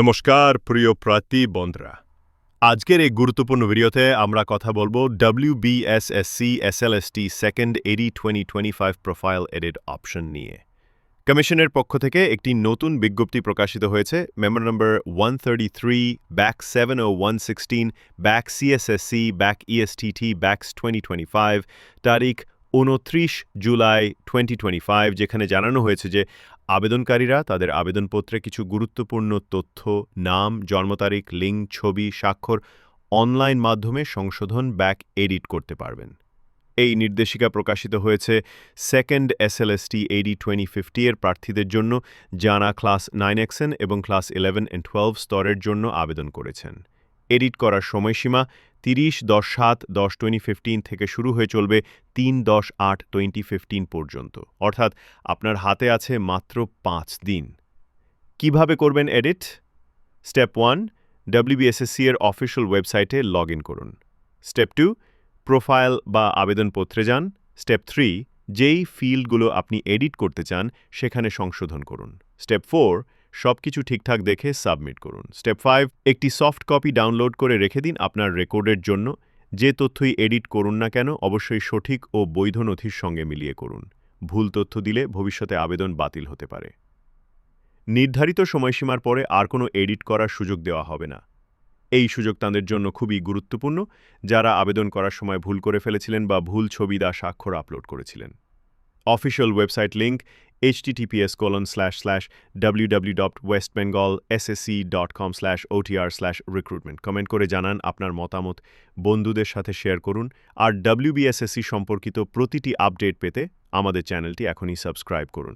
নমস্কার, প্রিয় প্রার্থী বন্ধুরা। আজকের এই গুরুত্বপূর্ণ ভিডিওতে আমরা কথা বলব WBSSC SLST second AD twenty twenty five profile edit option নিয়ে। কমিশনের পক্ষ থেকে একটি নতুন বিজ্ঞপ্তি প্রকাশিত হয়েছে। Member number one thirty three back seven O one sixteen back CSSC back ESTT backs twenty twenty five তারিখ উনত্রিশ জুলাই টোয়েন্টি যেখানে জানানো হয়েছে যে আবেদনকারীরা তাদের আবেদনপত্রে কিছু গুরুত্বপূর্ণ তথ্য, নাম, জন্ম তারিখ, লিঙ্ক, ছবি, স্বাক্ষর, অনলাইন মাধ্যমে সংশোধন ব্যাক এডিট করতে পারবেন। এই নির্দেশিকা প্রকাশিত হয়েছে second SLST AD twenty fifty এর প্রার্থীদের জন্য, যারা ক্লাস নাইন এক্সেন এবং ক্লাস ইলেভেন অ্যান্ড টুয়েলভ স্তরের জন্য আবেদন করেছেন। এডিট করার সময়সীমা তিরিশ দশ সাত দশ টোয়েন্টি ফিফটিন থেকে শুরু হয়ে চলবে তিন দশ আট টোয়েন্টি ফিফটিন পর্যন্ত। অর্থাৎ আপনার হাতে আছে মাত্র পাঁচ দিন। কীভাবে করবেন এডিট? স্টেপ ওয়ান, ডাব্লিউবিএসএসসি এর অফিসিয়াল ওয়েবসাইটে লগ ইন করুন। স্টেপ টু, প্রোফাইল বা আবেদনপত্রে যান। স্টেপ থ্রি, যেই ফিল্ডগুলো আপনি এডিট করতে চান, সেখানে সংশোধন করুন। স্টেপ ফোর সব কিছু ঠিকঠাক দেখে সাবমিট করুন। স্টেপ ফাইভ, একটি সফট কপি ডাউনলোড করে রেখে দিন আপনার রেকর্ডের জন্য। যে তথ্যই এডিট করুন না কেন, অবশ্যই সঠিক ও বৈধ নথির সঙ্গে মিলিয়ে করুন। ভুল তথ্য দিলে ভবিষ্যতে আবেদন বাতিল হতে পারে। নির্ধারিত সময়সীমার পরে আর কোনো এডিট করার সুযোগ দেওয়া হবে না। এই সুযোগ তাঁদের জন্য খুবই গুরুত্বপূর্ণ। যারা আবেদন করার সময় ভুল করে ফেলেছিলেন বা ভুল ছবি দা স্বাক্ষর আপলোড করেছিলেন। Official website link https colon slash slash www.westbengalssc.com slash otr slash recruitment comment করে জানান আপনার মতামত বন্ধুদের সাথে শেয়ার করুন। আর ডাব্লিউবিএসএসসি সম্পর্কিত প্রতিটি আপডেট পেতে আমাদের চ্যানেলটি এখনই সাবস্ক্রাইব করুন।